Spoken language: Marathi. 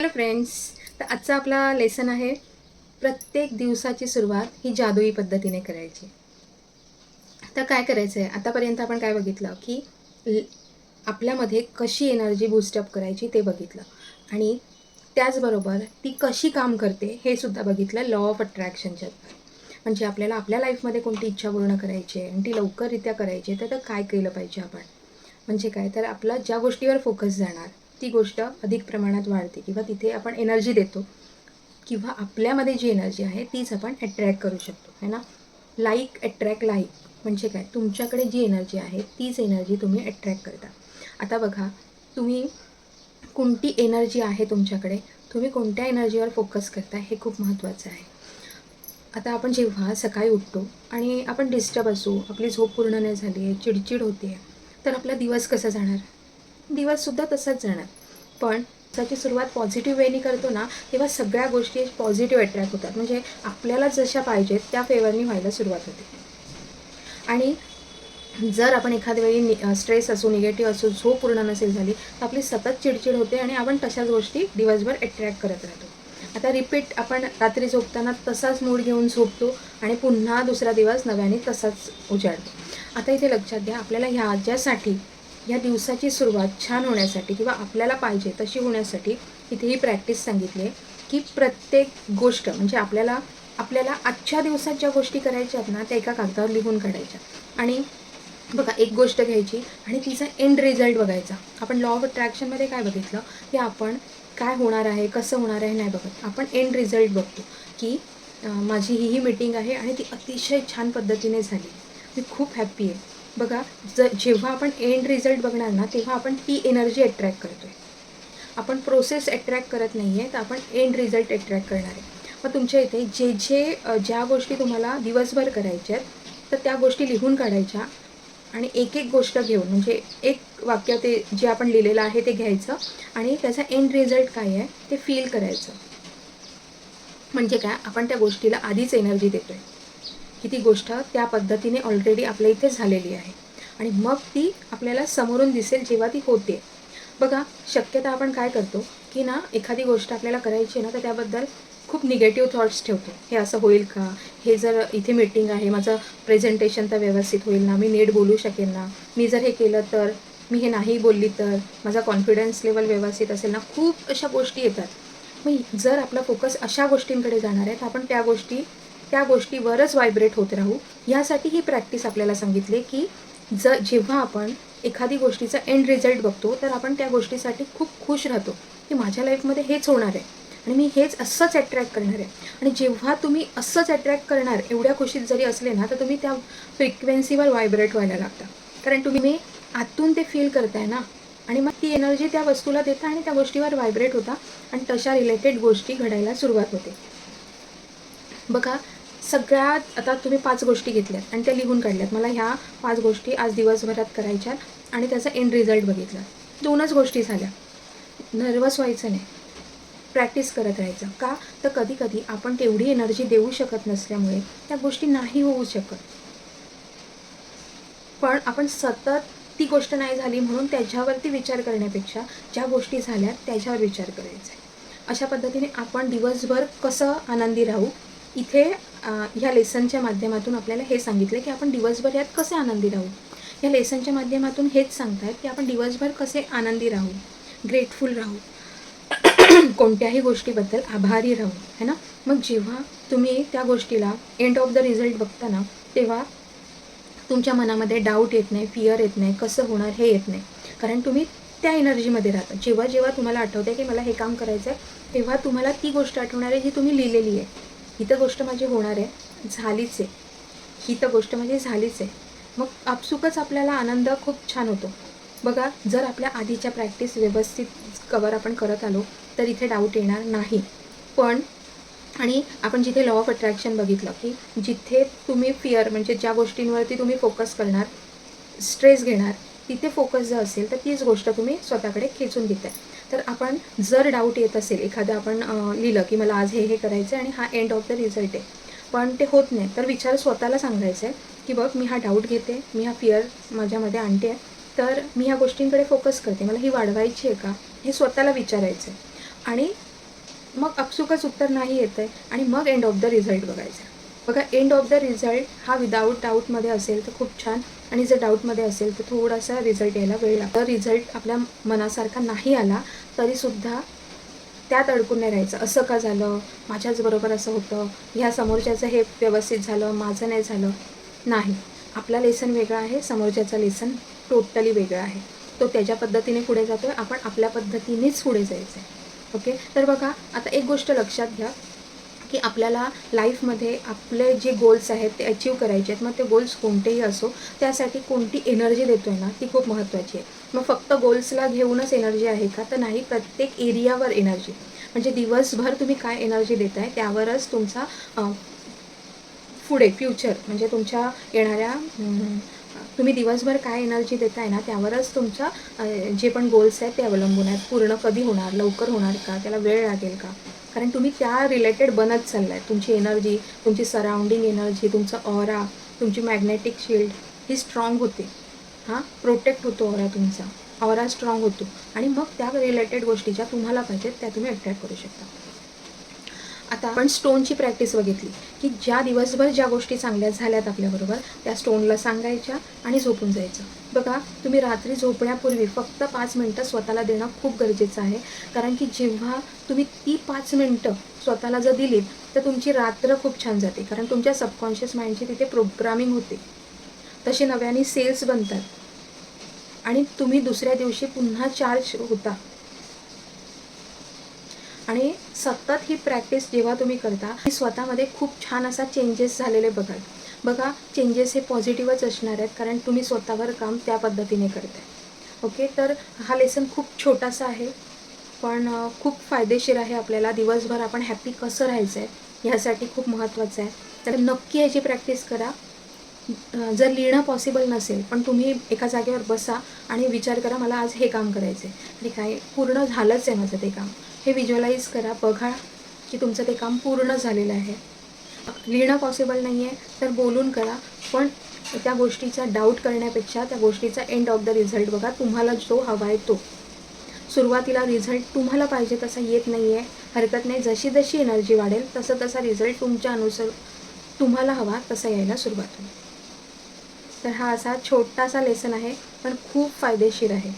हॅलो फ्रेंड्स तर आजचा आपला लेसन आहे प्रत्येक दिवसाची सुरुवात ही जादुई पद्धतीने करायची. तर काय करायचं आहे आतापर्यंत आपण काय बघितलं? की आपल्यामध्ये कशी एनर्जी बूस्टअप करायची ते बघितलं. आणि त्याचबरोबर ती कशी काम करते हे सुद्धा बघितलं लॉ ऑफ अट्रॅक्शनच्या म्हणजे आपल्याला आपल्या लाईफमध्ये कोणती इच्छा पूर्ण करायची आहे आणि ती लवकररित्या करायची आहे तर काय केलं पाहिजे आपण? म्हणजे काय? तर आपला ज्या गोष्टीवर फोकस जाणार ती गोष्ट अधिक प्रमाणात वाढते किंवा तिथे आपण एनर्जी देतो किंवा आपल्यामध्ये जी एनर्जी आहे तीच आपण अट्रॅक्ट करू शकतो है ना? लाईक अट्रॅक्ट लाईक म्हणजे काय? तुमच्याकडे जी एनर्जी आहे तीच एनर्जी तुम्ही अट्रॅक्ट करता. आता बघा तुम्ही कोणती एनर्जी आहे तुमच्याकडे? तुम्ही कोणत्या एनर्जीवर फोकस करता हे खूप महत्त्वाचं आहे. आता आपण जेव्हा सकाळी उठतो आणि आपण डिस्टर्ब असू आपली झोप पूर्ण नाही झाली आहे चिडचिड होते तर आपला दिवस कसा जाणार? दिवससुद्धा तसाच जाणार. पण त्याची सुरुवात पॉझिटिव्ह वेने करतो ना तेव्हा सगळ्या गोष्टी पॉझिटिव्ह अट्रॅक्ट होतात. म्हणजे आपल्याला जशा पाहिजेत त्या फेवरनी व्हायला सुरुवात होते. आणि जर आपण एखाद्या वेळी स्ट्रेस असो निगेटिव्ह असो झोप पूर्ण नसेल झाली तर आपली सतत चिडचिड होते आणि आपण तशाच गोष्टी दिवसभर अट्रॅक्ट करत राहतो. आता रिपीट आपण रात्री झोपताना तसाच मूड घेऊन झोपतो आणि पुन्हा दुसरा दिवस नव्याने तसाच उजाडतो. आता इथे लक्षात घ्या आपल्याला ह्याच्यासाठी या दिवसाची सुरुवात छान होण्यासाठी किंवा आपल्याला पाहिजे तशी होण्यासाठी इथे ही प्रॅक्टिस सांगितली आहे की प्रत्येक गोष्ट म्हणजे आपल्याला आपल्याला आजच्या दिवसात ज्या गोष्टी करायच्या आहेत ना त्या एका कागदावर लिहून काढायच्या. आणि बघा एक गोष्ट घ्यायची आणि तिचा एंड रिझल्ट बघायचा. आपण लॉ ऑफ अट्रॅक्शनमध्ये काय बघितलं? की आपण काय होणार आहे कसं होणार आहे नाही बघत. आपण एंड रिझल्ट बघतो की माझी ही ही मीटिंग आहे आणि ती अतिशय छान पद्धतीने झाली. मी खूप हॅप्पी आहे. बघा ज जेव्हा आपण एंड रिझल्ट बघणार ना तेव्हा आपण ती एनर्जी अट्रॅक्ट करतो आहे आपण प्रोसेस अट्रॅक्ट करत नाही आहे तर आपण एंड रिझल्ट अट्रॅक्ट करणार आहे. मग तुमच्या इथे जे जे ज्या गोष्टी तुम्हाला दिवसभर करायच्या आहेत तर त्या गोष्टी लिहून काढायच्या आणि एक एक गोष्ट घेऊन म्हणजे एक वाक्य ते जे आपण लिहिलेलं आहे ते घ्यायचं आणि त्याचा एंड रिझल्ट काय आहे ते फील करायचं. म्हणजे काय? आपण त्या गोष्टीला आधीच एनर्जी देतो आहे की ती गोष्ट त्या पद्धतीने ऑलरेडी आपल्या इथे झालेली आहे. आणि मग ती आपल्याला समोरून दिसेल जेव्हा ती होते. बघा शक्यता आपण काय करतो की ना एखादी गोष्ट आपल्याला करायची आहे ना तर त्याबद्दल खूप निगेटिव्ह थॉट्स ठेवतो. हे असं होईल का? हे जर इथे मीटिंग आहे माझं प्रेझेंटेशन तर व्यवस्थित होईल ना? मी नीट बोलू शकेन ना? मी जर हे केलं तर मी हे नाही बोलली तर माझा कॉन्फिडन्स लेवल व्यवस्थित असेल ना? खूप अशा गोष्टी येतात. मग जर आपला फोकस अशा गोष्टींकडे जाणार आहे तर आपण त्या गोष्टी त्या गोष्टीवरच व्हायब्रेट होत राहू. यासाठी ही प्रॅक्टिस आपल्याला सांगितली की ज जेव्हा आपण एखादी गोष्टीचा एंड रिझल्ट बघतो तर आपण त्या गोष्टीसाठी खूप खुश राहतो. की माझ्या लाईफमध्ये हेच होणार आहे. आणि मी हेच असंच अट्रॅक्ट करणार आहे. आणि जेव्हा तुम्ही असंच अट्रॅक्ट करणार एवढ्या खुशीत जरी असले ना तर तुम्ही त्या फ्रिक्वेन्सीवर व्हायब्रेट व्हायला लागता. कारण तुम्ही मी आतून ते फील करताय ना. आणि मग ती एनर्जी त्या वस्तूला देता आणि त्या गोष्टीवर व्हायब्रेट होता. आणि तशा रिलेटेड गोष्टी घडायला सुरुवात होते. बघा सगळ्यात आता तुम्ही पाच गोष्टी घेतल्यात आणि त्या लिहून काढल्यात. मला ह्या पाच गोष्टी आज दिवसभरात करायच्या आणि त्याचा एंड रिझल्ट बघितला. दोनच गोष्टी झाल्या. नर्वस व्हायचं नाही. प्रॅक्टिस करत राहायचं. का? तर कधी कधी आपण तेवढी एनर्जी देऊ शकत नसल्यामुळे त्या गोष्टी नाही होऊ शकत. पण आपण सतत ती गोष्ट नाही झाली म्हणून त्याच्यावरती विचार करण्यापेक्षा ज्या गोष्टी झाल्या त्याच्यावर विचार करायचा आहे. अशा पद्धतीने आपण दिवसभर कसं आनंदी राहू इथे ह्या लेसनच्या माध्यमातून आपल्याला हे सांगितलं की आपण दिवसभर यात कसे आनंदी राहू? या लेसनच्या माध्यमातून हेच सांगतायत की आपण दिवसभर कसे आनंदी राहू ग्रेटफुल राहू कोणत्याही गोष्टीबद्दल आभारी राहू है ना? मग जेव्हा तुम्ही त्या गोष्टीला एंड ऑफ द रिझल्ट बघता ना तेव्हा तुमच्या मनामध्ये डाऊट येत नाही फिअर येत नाही कसं होणार हे येत नाही. कारण तुम्ही त्या एनर्जीमध्ये राहता. जेव्हा जेव्हा तुम्हाला आठवतं की मला हे काम करायचं आहे तेव्हा तुम्हाला ती गोष्ट आठवणार आहे जी तुम्ही लिहिलेली आहे. ही तर गोष्ट माझी होणार आहे. झालीच आहे. ही तर गोष्ट माझी झालीच आहे. मग आपसुकच आपल्याला आनंद खूप छान होतो. बघा जर आपल्या आधीच्या प्रॅक्टिस व्यवस्थित कवर आपण करत आलो तर इथे डाऊट येणार नाही. पण आणि आपण जिथे लॉ ऑफ अट्रॅक्शन बघितलं की जिथे तुम्ही फिअर म्हणजे ज्या गोष्टींवरती तुम्ही फोकस करणार स्ट्रेस घेणार तिथे फोकस जर असेल तर तीच गोष्ट तुम्ही स्वतःकडे खेचून घेताय. तर आपण जर डाऊट येत असेल एखादं आपण लिहिलं की मला आज हे हे करायचं आहे आणि हा एंड ऑफ द रिझल्ट आहे. पण ते होत नाही. तर विचार स्वतःला सांगायचा आहे की बघ मी हा डाऊट घेते मी हा फिअर माझ्यामध्ये आणते आहे तर मी ह्या गोष्टींकडे फोकस करते. मला ही वाढवायची आहे का? हे स्वतःला विचारायचं आहे आणि मग अपसुकच उत्तर नाही येतं आहे आणि मग एंड ऑफ द रिझल्ट बघायचं आहे बघा एंड ऑफ द रिझल्ट हा विदाऊट डाऊटमध्ये असेल तर खूप छान. आणि जर डाऊटमध्ये असेल तर थोडासा रिझल्ट यायला वेळ लागतो. रिझल्ट आपल्या मनासारखा नाही आला तरीसुद्धा त्यात अडकून नाही राहायचं. असं का झालं? माझ्याच बरोबर असं होतं. ह्या समोरच्याचं हे व्यवस्थित झालं माझं नाही झालं. नाही. आपला लेसन वेगळा आहे समोरच्याचा लेसन टोटली वेगळा आहे. तो त्याच्या पद्धतीने पुढे जातो आहे आपण आपल्या पद्धतीनेच पुढे जायचं आहे ओके तर बघा आता एक गोष्ट लक्षात घ्या. की आपल्याला लाईफमध्ये आपले जे गोल्स आहेत ते अचीव करायचे आहेत मग ते गोल्स कोणतेही असो त्यासाठी कोणती एनर्जी देतो आहे ना ती खूप महत्त्वाची आहे. मग फक्त गोल्सला घेऊनच एनर्जी आहे का? तर नाही प्रत्येक एरियावर एनर्जी म्हणजे दिवसभर तुम्ही काय एनर्जी देताय त्यावरच तुमचा पुढे फ्युचर म्हणजे तुमच्या येणाऱ्या तुम्ही दिवसभर काय एनर्जी देताय ना त्यावरच तुमच्या जे पण गोल्स आहेत ते अवलंबून आहेत. पूर्ण कधी होणार लवकर होणार का? त्याला वेळ लागेल का? कारण तुम्ही त्या रिलेटेड बनत चाललाय. तुमची एनर्जी तुमची सराउंडिंग एनर्जी तुमचं ऑरा तुमची मॅग्नेटिक शिल्ड ही स्ट्रॉंग होते. हां? प्रोटेक्ट होतो ऑरा तुमचा. ऑरा स्ट्रॉंग होतो. आणि मग त्या रिलेटेड गोष्टी ज्या तुम्हाला पाहिजेत त्या तुम्ही अट्रॅक्ट करू शकता. आता आपण स्टोनची प्रॅक्टिस बघितली की ज्या दिवसभर ज्या गोष्टी चांगल्या झाल्यात आपल्याबरोबर त्या स्टोनला सांगायच्या आणि झोपून जायचं. बघा तुम्ही रात्री झोपण्यापूर्वी फक्त पाच मिनटं स्वतःला देणं खूप गरजेचं आहे. कारण की जेव्हा तुम्ही ती पाच मिनटं स्वतःला जर दिलीत तर तुमची रात्र खूप छान जाते. कारण तुमच्या सबकॉन्शियस माइंडची तिथे प्रोग्रामिंग होते. तसे नव्याने सेल्स बनतात. आणि तुम्ही दुसऱ्या दिवशी पुन्हा चार्ज होता. आणि सतत ही प्रॅक्टिस जेव्हा तुम्ही करता ती स्वतःमध्ये खूप छान असा चेंजेस झालेले बघाल बघा चेंजेस हे पॉझिटिव्हच असणार आहेत कारण तुम्ही स्वतःवर काम त्या पद्धतीने करताय. ओके तर हा लेसन खूप छोटासा आहे पण खूप फायदेशीर आहे आपल्याला. दिवसभर आपण हॅपी कसं राहायचं आहे ह्यासाठी खूप महत्त्वाचं आहे. तर नक्की याची प्रॅक्टिस करा. जर लिहिणं पॉसिबल नसेल पण तुम्ही एका जागेवर बसा आणि विचार करा मला आज हे काम करायचं आहे? आणि काय पूर्ण झालंच आहे माझं ते काम. हे विज्युअलाइज करा. बघा की तुमचं ते काम पूर्ण झालेलं आहे. लिहिणं पॉसिबल नाही आहे तर बोलून करा. पण त्या गोष्टीचा डाऊट करण्यापेक्षा त्या गोष्टीचा एंड ऑफ द रिझल्ट बघा. तुम्हाला जो हवा आहे तो. सुरुवातीला रिझल्ट तुम्हाला पाहिजे तसा येत नाही आहे हरकत नाही. जशी जशी एनर्जी वाढेल तसं तसा रिझल्ट तुमच्या अनुसार तुम्हाला हवा तसा यायला सुरुवात होईल. तर हा असा छोटासा लेसन आहे पण खूप फायदेशीर आहे.